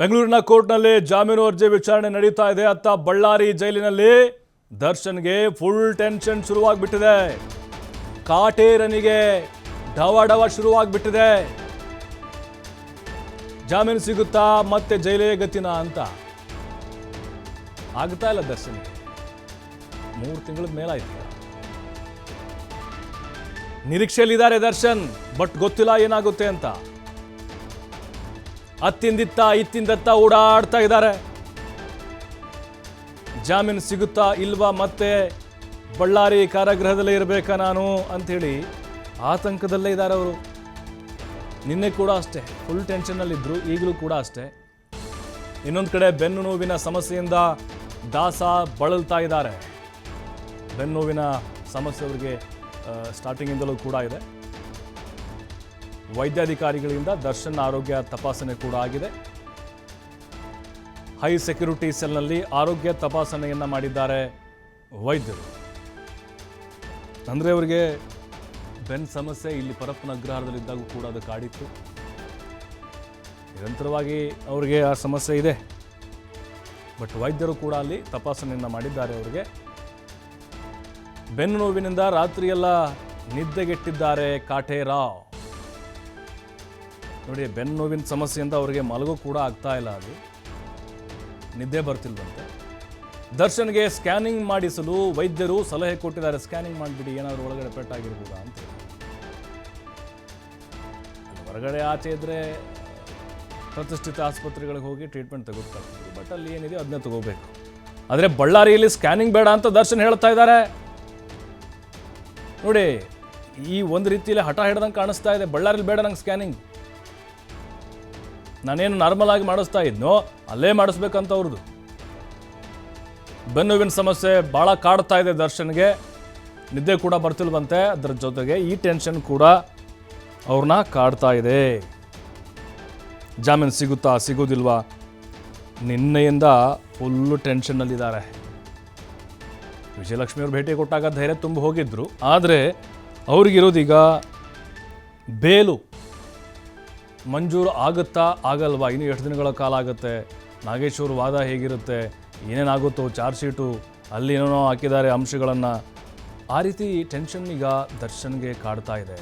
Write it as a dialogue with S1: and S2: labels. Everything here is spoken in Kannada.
S1: ಬೆಂಗಳೂರಿನ ಕೋರ್ಟ್ನಲ್ಲಿ ಜಾಮೀನು ಅರ್ಜಿ ವಿಚಾರಣೆ ನಡೀತಾ ಇದೆ ಅತ್ತ ಬಳ್ಳಾರಿ ಜೈಲಿನಲ್ಲಿ ದರ್ಶನ್ಗೆ ಫುಲ್ ಟೆನ್ಷನ್ ಶುರುವಾಗ್ಬಿಟ್ಟಿದೆ. ಕಾಟೇರನಿಗೆ ಡವ ಡವ ಶುರುವಾಗ್ಬಿಟ್ಟಿದೆ. ಜಾಮೀನು ಸಿಗುತ್ತಾ ಮತ್ತೆ ಜೈಲೇ ಗತಿನ ಅಂತ. ಆಗ್ತಾ ಇಲ್ಲ ದರ್ಶನ್ ಮೂರು ತಿಂಗಳ ಮೇಲಾಯ್ತು ನಿರೀಕ್ಷೆಯಲ್ಲಿದ್ದಾರೆ ದರ್ಶನ್, ಬಟ್ ಗೊತ್ತಿಲ್ಲ ಏನಾಗುತ್ತೆ ಅಂತ. ಅತ್ತಿಂದಿತ್ತ ಇತ್ತಿಂದತ್ತ ಓಡಾಡ್ತಾ ಇದ್ದಾರೆ. ಜಾಮೀನು ಸಿಗುತ್ತಾ ಇಲ್ವಾ ಮತ್ತೆ? ಬಳ್ಳಾರಿ ಕಾರಾಗೃಹದಲ್ಲೇ ಇರಬೇಕಾ ನಾನು ಅಂಥೇಳಿ ಆತಂಕದಲ್ಲೇ ಇದ್ದಾರೆ ಅವರು. ನಿನ್ನೆ ಕೂಡ ಅಷ್ಟೇ ಫುಲ್ ಟೆನ್ಷನ್ನಲ್ಲಿದ್ದರು ಈಗಲೂ ಕೂಡ ಅಷ್ಟೇ. ಇನ್ನೊಂದು ಕಡೆ ಬೆನ್ನು ನೋವಿನ ಸಮಸ್ಯೆಯಿಂದ ದಾಸ ಬಳಲ್ತಾ ಇದ್ದಾರೆ. ಬೆನ್ನು ನೋವಿನ ಸಮಸ್ಯೆ ಅವರಿಗೆ ಸ್ಟಾರ್ಟಿಂಗಿಂದಲೂ ಕೂಡ ಇದೆ. ವೈದ್ಯಾಧಿಕಾರಿಗಳಿಂದ ದರ್ಶನ್ ಆರೋಗ್ಯ ತಪಾಸಣೆ ಕೂಡ ಆಗಿದೆ. ಹೈ ಸೆಕ್ಯೂರಿಟಿ ಸೆಲ್ನಲ್ಲಿ ಆರೋಗ್ಯ ತಪಾಸಣೆಯನ್ನು ಮಾಡಿದ್ದಾರೆ ವೈದ್ಯರು. ಅಂದರೆ ಅವರಿಗೆ ಬೆನ್ ಸಮಸ್ಯೆ ಇಲ್ಲಿ ಪರಪ್ಪನ ಅಗ್ರಹಾರದಲ್ಲಿದ್ದಾಗ ಕೂಡ ಅದು ಕಾಡಿತ್ತು. ನಿರಂತರವಾಗಿ ಅವರಿಗೆ ಆ ಸಮಸ್ಯೆ ಇದೆ. ಬಟ್ ವೈದ್ಯರು ಕೂಡ ಅಲ್ಲಿ ತಪಾಸಣೆಯನ್ನು ಮಾಡಿದ್ದಾರೆ ಅವರಿಗೆ. ಬೆನ್ನು ನೋವಿನಿಂದ ರಾತ್ರಿಯೆಲ್ಲ ನಿದ್ದೆಗೆಟ್ಟಿದ್ದಾರೆ ಕಾಟೇರಾವ್ ನೋಡಿ, ಬೆನ್ನು ನೋವಿನ ಸಮಸ್ಯೆಯಿಂದ ಅವರಿಗೆ ಮಲಗು ಕೂಡ ಆಗ್ತಾ ಇಲ್ಲ ಅದು. ನಿದ್ದೆ ಬರ್ತಿಲ್ವಂತೆ. ದರ್ಶನ್ಗೆ ಸ್ಕ್ಯಾನಿಂಗ್ ಮಾಡಿಸಲು ವೈದ್ಯರು ಸಲಹೆ ಕೊಟ್ಟಿದ್ದಾರೆ. ಸ್ಕ್ಯಾನಿಂಗ್ ಮಾಡಿಬಿಡಿ, ಏನಾದರೂ ಒಳಗಡೆ ಪೆಟ್ಟಾಗಿರ್ಬೋದಾ ಅಂತ. ಹೊರಗಡೆ ಆಚೆ ಇದ್ರೆ ಪ್ರತಿಷ್ಠಿತ ಆಸ್ಪತ್ರೆಗಳಿಗೆ ಹೋಗಿ ಟ್ರೀಟ್ಮೆಂಟ್ ತೆಗೆದುಕೊಳ್ತಾರೆ ಬಟ್ ಅಲ್ಲಿ ಏನಿದೆ, ಅದನ್ನೇ ತಗೋಬೇಕು. ಆದರೆ ಬಳ್ಳಾರಿಯಲ್ಲಿ ಸ್ಕ್ಯಾನಿಂಗ್ ಬೇಡ ಅಂತ ದರ್ಶನ್ ಹೇಳ್ತಾ ಇದ್ದಾರೆ. ನೋಡಿ, ಈ ಒಂದು ರೀತಿಯಲ್ಲಿ ಹಠ ಹಿಡ್ದಂಗೆ ಕಾಣಿಸ್ತಾ ಇದೆ. ಬಳ್ಳಾರಿಲಿ ಬೇಡ ನಂಗೆ ಸ್ಕ್ಯಾನಿಂಗ್. ನಾನೇನು ನಾರ್ಮಲ್ ಆಗಿ ಮಾಡಿಸ್ತಾ ಇದ್ನೋ, ಅಲ್ಲೇ ಮಾಡಿಸ್ಬೇಕಂತ ಅವ್ರದ್ದು ಬೆನ್ನುವಿನ ಸಮಸ್ಯೆ ಭಾಳ ಕಾಡ್ತಾ ಇದೆ ದರ್ಶನ್ಗೆ. ನಿದ್ದೆ ಕೂಡ ಬರ್ತಿಲ್ವಂತೆ, ಅದರ ಜೊತೆಗೆ ಈ ಟೆನ್ಷನ್ ಕೂಡ ಅವ್ರನ್ನ ಕಾಡ್ತಾ ಇದೆ. ಜಾಮೀನು ಸಿಗುತ್ತಾ ಸಿಗೋದಿಲ್ವಾ? ನಿನ್ನೆಯಿಂದ ಫುಲ್ಲು ಟೆನ್ಷನ್ನಲ್ಲಿದ್ದಾರೆ ವಿಜಯಲಕ್ಷ್ಮಿ ಅವರು ಭೇಟಿ ಕೊಟ್ಟಾಗ ಧೈರ್ಯ ತುಂಬ ಹೋಗಿದ್ರು. ಆದರೆ ಅವ್ರಿಗಿರೋದೀಗ ಬೇಲು. ಮಂಜೂರು ಆಗುತ್ತಾ ಆಗಲ್ವಾ? ಇನ್ನು ಎಷ್ಟು ದಿನಗಳ ಕಾಲ ಆಗುತ್ತೆ? ನಾಗೇಶ್ವರ ವಾದ ಹೇಗಿರುತ್ತೆ? ಏನೇನಾಗುತ್ತೋ ಚಾರ್ಜ್ ಶೀಟು, ಅಲ್ಲಿ ಏನೇನೋ ಹಾಕಿದ್ದಾರೆ ಅಂಶಗಳನ್ನು. ಆ ರೀತಿ ಟೆನ್ಷನ್ ಈಗ ದರ್ಶನ್ಗೆ ಕಾಡ್ತಾ ಇದೆ.